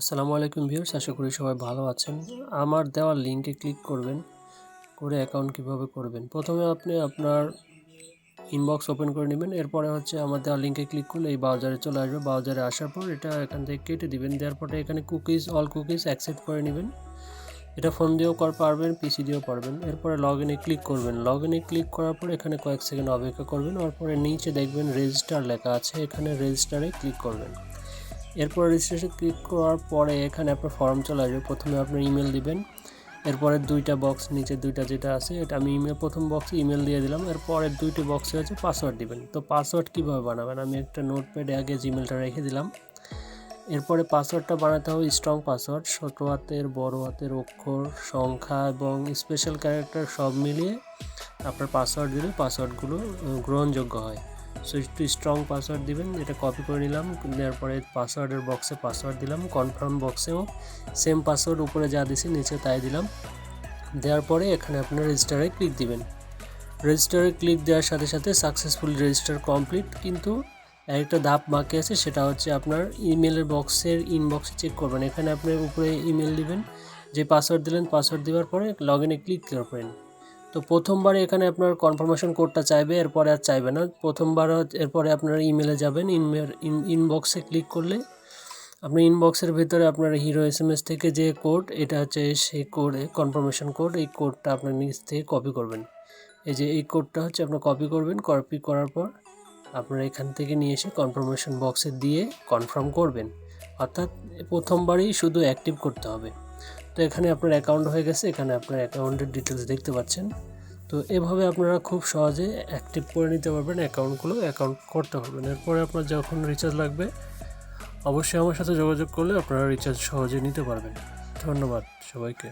আসসালামু আলাইকুম ভিউয়ার্স, আশা করি সবাই ভালো আছেন। আমার দেওয়া লিঙ্কে ক্লিক করবেন, করে অ্যাকাউন্ট কীভাবে করবেন? প্রথমে আপনি আপনার ইনবক্স ওপেন করে নেবেন, এরপরে হচ্ছে আমার দেওয়া লিঙ্কে ক্লিক করলে এই ব্রাউজারে চলে আসবে। ব্রাউজারে আসার পর এটা এখান থেকে কেটে দিবেন, দেওয়ার পরে এখানে কুকিজ অল কুকিজ অ্যাকসেপ্ট করে নেবেন। এটা ফোন দিয়েও কর, পারবেন পিসি দিয়েও পারবেন। এরপরে লগ ইনে ক্লিক করবেন। লগ ইনে ক্লিক করার পর এখানে কয়েক সেকেন্ড অপেক্ষা করবেন তারপরে নিচে দেখবেন রেজিস্টার লেখা আছে, এখানে রেজিস্টারে ক্লিক করবেন। এরপর রেজিস্ট্রেশন ক্লিক করার পরে এখানে আপনার ফর্ম চলে আসবে। প্রথমে আপনার ইমেল দিবেন। এরপরে দুইটা বক্স নিচে দুইটা যেটা আছে, এটা আমি ইমেল প্রথম বক্সে ইমেল দিয়ে দিলাম। এরপরের দুইটি বক্সে হচ্ছে পাসওয়ার্ড দিবেন। তো পাসওয়ার্ড কীভাবে বানাবেন? আমি একটা নোটপ্যাডে আগে জিমেলটা রেখে দিলাম। এরপরে পাসওয়ার্ডটা বানাতে হবে স্ট্রং পাসওয়ার্ড ছোটো হাতের, বড় হাতের অক্ষর, সংখ্যা এবং স্পেশাল ক্যারেক্টার সব মিলিয়ে আপনার পাসওয়ার্ড দিলে পাসওয়ার্ডগুলো গ্রহণযোগ্য হয়। সো একটু স্ট্রং পাসওয়ার্ড দিবেন, এটা কপি করে নিলাম দেওয়ার পরে পাসওয়ার্ডের বক্সে পাসওয়ার্ড দিলাম কনফার্ম বক্সেও সেম পাসওয়ার্ড উপরে যা দিছি, নিচে তাই দিলাম। দেওয়ার পরে এখানে আপনার রেজিস্টারে ক্লিক দিবেন। রেজিস্টারে ক্লিক দেওয়ার সাথে সাথে সাকসেসফুল রেজিস্টার কমপ্লিট কিন্তু একটা ধাপ বাকি আছে, সেটা হচ্ছে আপনার ইমেলের বক্সের ইনবক্সে চেক করবেন। এখানে আপনি উপরে ইমেল দিবেন, যে পাসওয়ার্ড দিলেন পাসওয়ার্ড দেওয়ার পরে লগ ইনে ক্লিক করবেন তো প্রথমবারে এখানে আপনার কনফার্মেশন কোডটা চাইবে, এরপরে আর চাইবে না। প্রথমবার এরপরে আপনার ইমেলে যাবেন ইনবক্সে ক্লিক করলে আপনি ইনবক্সের ভিতরে আপনার হিরো এস এম এস থেকে যে কোড এটা হচ্ছে সেই কোডে কনফার্মেশন কোড এই কোডটা আপনার নিচ থেকে কপি করবেন। এই যে এই কোডটা হচ্ছে আপনার কপি করবেন কপি করার পর আপনার এখান থেকে নিয়ে এসে কনফার্মেশন বক্সে দিয়ে কনফার্ম করবেন। অর্থাৎ প্রথমবারই শুধু অ্যাক্টিভ করতে হবে। তো এখানে আপনার অ্যাকাউন্ট হয়ে গেছে, এখানে আপনার অ্যাকাউন্টের ডিটেলস দেখতে পাচ্ছেন। তো এভাবে আপনারা খুব সহজে অ্যাক্টিভ করে নিতে পারবেন অ্যাকাউন্টগুলো অ্যাকাউন্ট করতে পারবেন। এরপরে আপনার যখন রিচার্জ লাগবে, অবশ্যই আমার সাথে যোগাযোগ করলে আপনারা রিচার্জ সহজে নিতে পারবেন। ধন্যবাদ সবাইকে।